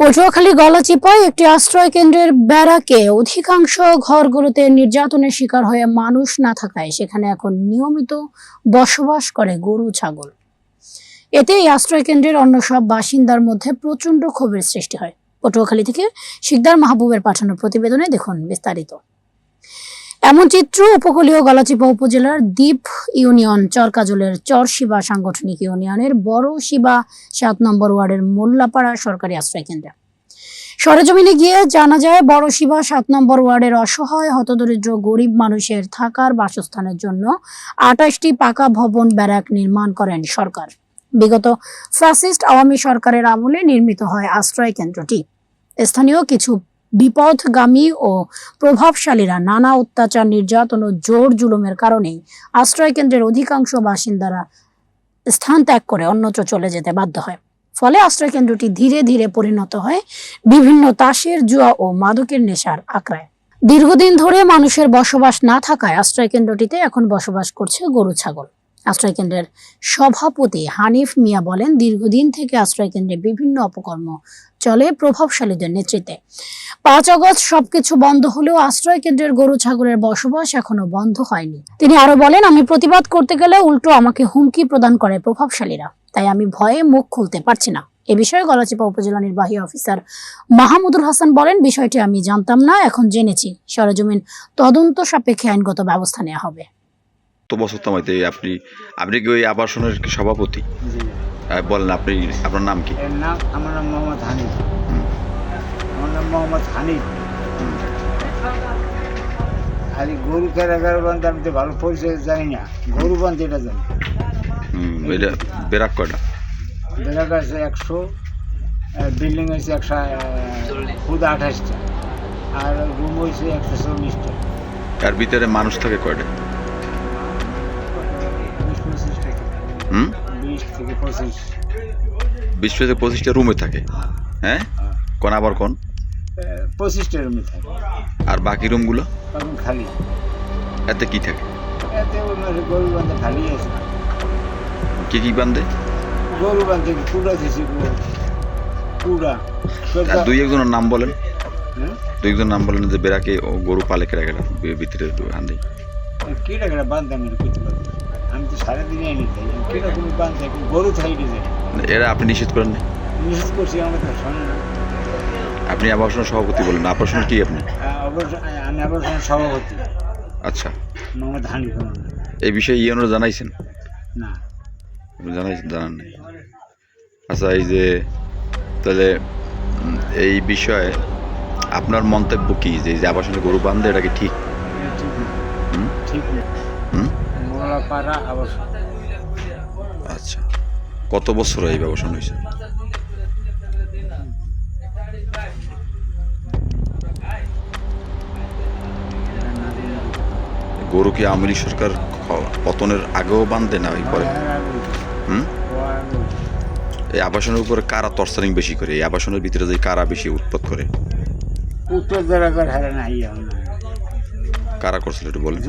পটুয়াখালী গলাচিপায় একটি আশ্রয় কেন্দ্রের ব্যারাকে অধিকাংশ ঘরগুলোতে নির্যাতনের শিকার হয়ে মানুষ না থাকায় সেখানে এখন নিয়মিত বসবাস করে গরু, ছাগল। এতে এই আশ্রয় কেন্দ্রের অন্য সব বাসিন্দার মধ্যে প্রচণ্ড ক্ষোভের সৃষ্টি হয়। পটুয়াখালী থেকে শিকদার মাহবুবের পাঠানো প্রতিবেদনে দেখুন বিস্তারিত। এমন চিত্র উপকূলীয় গলাচিপা উপজেলার দ্বীপ ইউনিয়ন, চরকাজলের চরশিবা সাংগঠনিক ইউনিয়নের বড় শিবা সাত নম্বর ওয়ার্ডের মোল্লাপাড়া সরকারি আশ্রয় কেন্দ্রে। সরেজমিনে গিয়ে জানা যায়, বড় শিবা সাত নম্বর ওয়ার্ডের অসহায়, হতদরিদ্র, গরিব মানুষের থাকার বাসস্থানের জন্য আঠাশটি পাকা ভবন ব্যারাক নির্মাণ করেন সরকার। বিগত ফ্যাসিস্ট আওয়ামী সরকারের আমলে নির্মিত হয় আশ্রয় কেন্দ্রটি। স্থানীয় কিছু বিপথগামী ও প্রভাবশালীরা নানা অত্যাচার, নির্যাতন ও জোর জুলুমের কারণেই আশ্রয় কেন্দ্রের অধিকাংশ বাসিন্দারা স্থান ত্যাগ করে অন্যত্র চলে যেতে বাধ্য হয়। ফলে আশ্রয় কেন্দ্রটি ধীরে ধীরে পরিণত হয়, বিভিন্ন তাসের জুয়া ও মাদকের নেশার আঁকড়ায়। দীর্ঘদিন ধরে মানুষের বসবাস না থাকায় আশ্রয় কেন্দ্রটিতে এখন বসবাস করছে গরু ছাগল। আশ্রয় কেন্দ্রের সভাপতি হানিফ মিয়া বলেন, দীর্ঘদিন থেকে আশ্রয় কেন্দ্রে বিভিন্ন অপকর্ম চলে প্রভাবশালীদের নেতৃত্বে। পাঁচ অগস্ট সবকিছু বন্ধ হলেও আশ্রয় কেন্দ্রের গরু ছাগলের বসবাস এখনও বন্ধ হয়নি। তিনি আরও বলেন আমি প্রতিবাদ করতে গেলে উল্টো আমাকে হুমকি প্রদান করে প্রভাবশালীরা। তাই আমি ভয়ে মুখ খুলতে পারছি না। এ বিষয়ে গলাচিপা উপজেলা নির্বাহী অফিসার মাহমুদুল হাসান বলেন বিষয়টি আমি জানতাম না এখন জেনেছি। সরেজমিন তদন্ত সাপেক্ষে আইনগত ব্যবস্থা নেওয়া হবে। তো বছর আপনি আপনি কি ওই আবাসনের সভাপতি? বলেন আপনি আপনার নাম কি? নাম আমার নাম মোহাম্মদ হানিফ। আমার নাম মোহাম্মদ হানিফ। খালি গরু কেরাগার বান্ধে আমি তো ভালো পরিচয় জানি না। গরু বান্ধে এটা জানি। এটা বেরাক কয়টা? বেড়াক আছে একশো বিল্ডিং হয়েছে একশো খুদ আঠাশটা আর রুম হয়েছে একশো চল্লিশটা। এর ভিতরে মানুষ থাকে কয়টা? হুম? থেকে পঁচিশ বিশ থেকে পঁচিশটা রুমে থাকে। হ্যাঁ? কোন আবার কোন? পঁচিশটা রুমে থাকে। আর বাকি রুমগুলো খালি। এতে কি থাকে? এতে গরু বান্ধে খালি আছে। কি কি বান্ধে? গরু বান্ধে কুড়া দিয়েছি কুড়া। দুই একজনের নাম বলেন। হ্যাঁ? দুই একজন নাম বলেন যে বেরাকে ও গরু পালে ভিতরে কিটা কিটা বান্ধে আমি আমি তো সারাদিনই এনে খাই কিটা কোনো বান্ধে গরু এরা আপনি নিষেধ করেন নিষেধ করছি আপনি আবাসনের সভাপতি বলেন আবাসন কি আপনি? আমি আবার কোনো সভাপতি। আচ্ছা। মোহাম্মদ হানিফ। এই বিষয়ে ইয়নরা জানাইছেন? না। জানাইছেন জানান নাই। আচ্ছা এই যে তাহলে এই বিষয়ে আপনার মন্তব্য কি? যে আবাসনে গরু বান্ধে এটা কি ঠিক? ঠিক হুম? আচ্ছা। কত বছর এই ব্যবসা হয়েছে? গরু কি আওয়ামী সরকার পতনের আগেও বান্ধে না ওই পরে? হুম? এই আবাসনের উপরে কারা তরসারিং বেশি করে? এই আবাসনের ভিতরে যে কারা বেশি উৎপাদ করে? উত্তর কারা করছিল একটু বলেন।